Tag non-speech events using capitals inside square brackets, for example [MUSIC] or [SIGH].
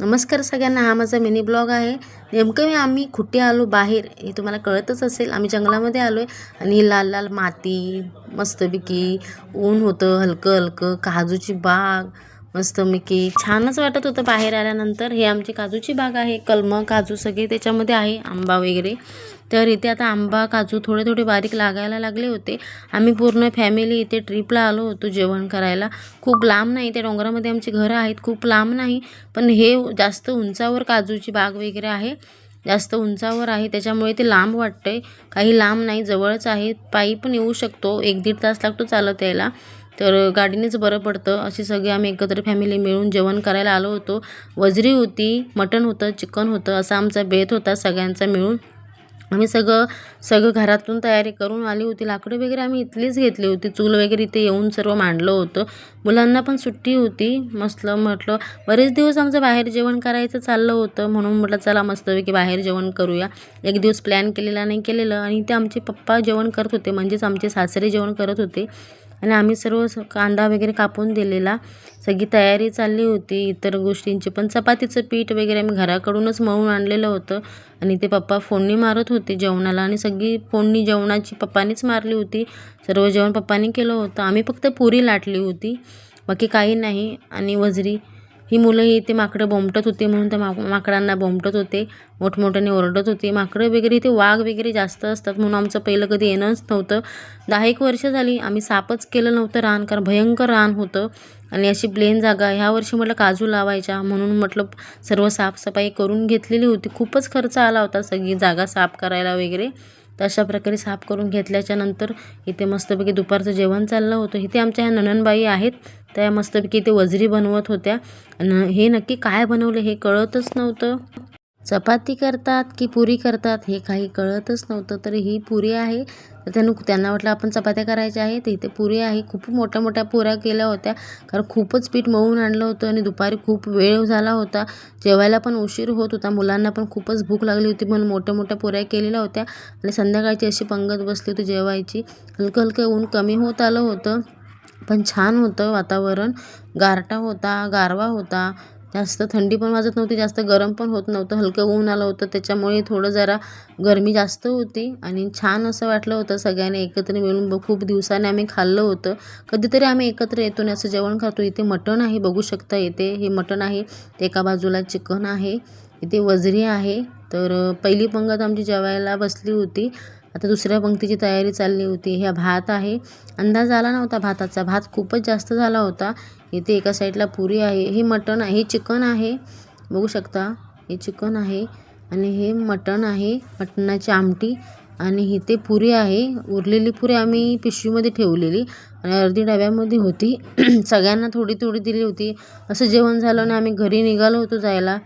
नमस्कार सगळ्यांना. हा माझा मिनी ब्लॉग आहे. नेमकं मी आम्ही कुठे आलो बाहेर हे तुम्हाला कळतच असेल. आम्ही जंगलामध्ये आलो आहे आणि लाल लाल माती मस्तपैकी ऊन होतं हलकं हलकं काजूची बाग मस्त मस्तपैकी छानच वाटत होतं बाहेर आल्यानंतर. हे आमची काजूची बाग आहे. कलम काजू सगळे त्याच्यामध्ये आहे आंबा वगैरे. तर इथे आता आंबा काजू थोडे थोडे बारीक लागायला लागले होते. आम्ही पूर्ण फॅमिली इथे ट्रिपला आलो होतो जेवण करायला. खूप लांब नाही त्या डोंगरामध्ये आमची घरं आहेत. खूप लांब नाही पण हे जास्त उंचावर काजूची बाग वगैरे आहे. जास्त उंचावर आहे त्याच्यामुळे ते लांब वाटतंय. काही लांब नाही जवळच आहे. पायी पण येऊ शकतो. एक दीड तास लागतो चालत यायला. तर गाडीनेच बरं पडतं. अशी सगळे आम्ही एकत्र फॅमिली मिळून जेवण करायला आलो होतो. वजरी होती मटण होतं चिकन होतं असा आमचा बेत होता सगळ्यांचा मिळून. आम्ही सगळं सगळं घरातून तयारी करून आली होती. लाकडं वगैरे आम्ही इथलीच घेतली होती. चूल वगैरे इथे येऊन सर्व मांडलं होतं. मुलांना पण सुट्टी होती. मस्त म्हटलं बरेच दिवस आमचं बाहेर जेवण करायचं चाललं होतं. म्हणून म्हटलं चला मस्तपैकी बाहेर जेवण करूया. एक दिवस प्लॅन केलेला नाही केलेलं. आणि ते आमचे पप्पा जेवण करत होते. म्हणजेच आमचे सासरे जेवण करत होते. आणि आम्ही सर्व स कांदा वगैरे कापून दिलेला. सगळी तयारी चालली होती. इतर गोष्टींची पण चपातीचं पीठ वगैरे आम्ही घराकडूनच मळून आणलेलं होतं. आणि ते पप्पा फोडणी मारत होते जेवणाला आणि सगळी फोडणी जेवणाची पप्पानीच मारली होती. सर्व जेवण पप्पानी केलं होतं. आम्ही फक्त पुरी लाटली होती. बाकी काही नाही. आणि वजरी ही मुलं ही इथे माकडं बोमटत होते म्हणून त्या मा माकडांना बोमटत होते. मोठमोठ्याने ओरडत होते. माकडं वगैरे इथे वाघ वगैरे जास्त असतात म्हणून आमचं पहिलं कधी येणंच नव्हतं. दहा एक वर्ष झाली आम्ही सापच केलं नव्हतं रान कारण भयंकर रान होतं. आणि अशी प्लेन जागा ह्या वर्षी म्हटलं काजू लावायच्या म्हणून म्हटलं सर्व साफसफाई करून घेतलेली होती. खूपच खर्च आला होता सगळी जागा साफ करायला वगैरे. तर अशा प्रकारे साफ करून घेतल्याच्यानंतर इथे मस्तपैकी दुपारचं जेवण चाललं होतं. इथे आमच्या ह्या नननबाई आहेत. त्या मस्तपैकी ते वजरी बनवत होत्या. आणि हे नक्की काय बनवलं हे कळतच नव्हतं. चपाती करतात की पुरी करतात हे काही कळतच नव्हतं. तर ही पुरी आहे. तर त्यानं त्यांना वाटलं आपण चपात्या करायच्या आहे तर इथे पुरी आहे. खूप मोठ्या मोठ्या पुऱ्या केल्या होत्या. कारण खूपच पीठ मळून आणलं होतं आणि दुपारी खूप वेळ झाला होता. जेवायला पण उशीर होत होता. मुलांना पण खूपच भूक लागली होती म्हणून मोठ्या मोठ्या पुऱ्या केलेल्या होत्या. आणि संध्याकाळची अशी पंगत बसली होती जेवायची. हलकं हलकं ऊन कमी होत आलं होतं. पण छान होतं वातावरण. गारटा होता गारवा होता. जास्त थंडी पण वाजत नव्हती जास्त गरम पण होत नव्हतं. हलकं ऊन आलं होतं त्याच्यामुळे थोडं जरा गरमी जास्त होती. आणि छान असं वाटलं होतं सगळ्यांनी एकत्र मिळून. खूप दिवसाने आम्ही खाल्लं होतं. कधीतरी आम्ही एकत्र येतो आणि असं जेवण खातो. इथे मटण आहे बघू शकता इथे. हे मटण आहे एका बाजूला चिकन आहे इथे वजरी आहे. तर पहिली पंगत आमची जेवायला बसली होती. आता दुसऱ्या पंक्तीची तयारी चालली होती. ह्या भात आहे. अंदाज आला नव्हता भाताचा. भात खूपच जास्त झाला होता. इथे एका साईडला पुरी आहे. हे मटण आहे. हे चिकन आहे. बघू शकता. हे चिकन आहे आणि हे मटण आहे. मटणाची आमटी आणि इथे पुरी आहे. उरलेली पुरी आम्ही पिशवीमध्ये ठेवलेली. आणि अर्धी डब्यामध्ये होती. [CLEARS THROAT] सगळ्यांना थोडी थोडी दिली होती. असं जेवण झालं आणि आम्ही घरी निघालो होतो जायला.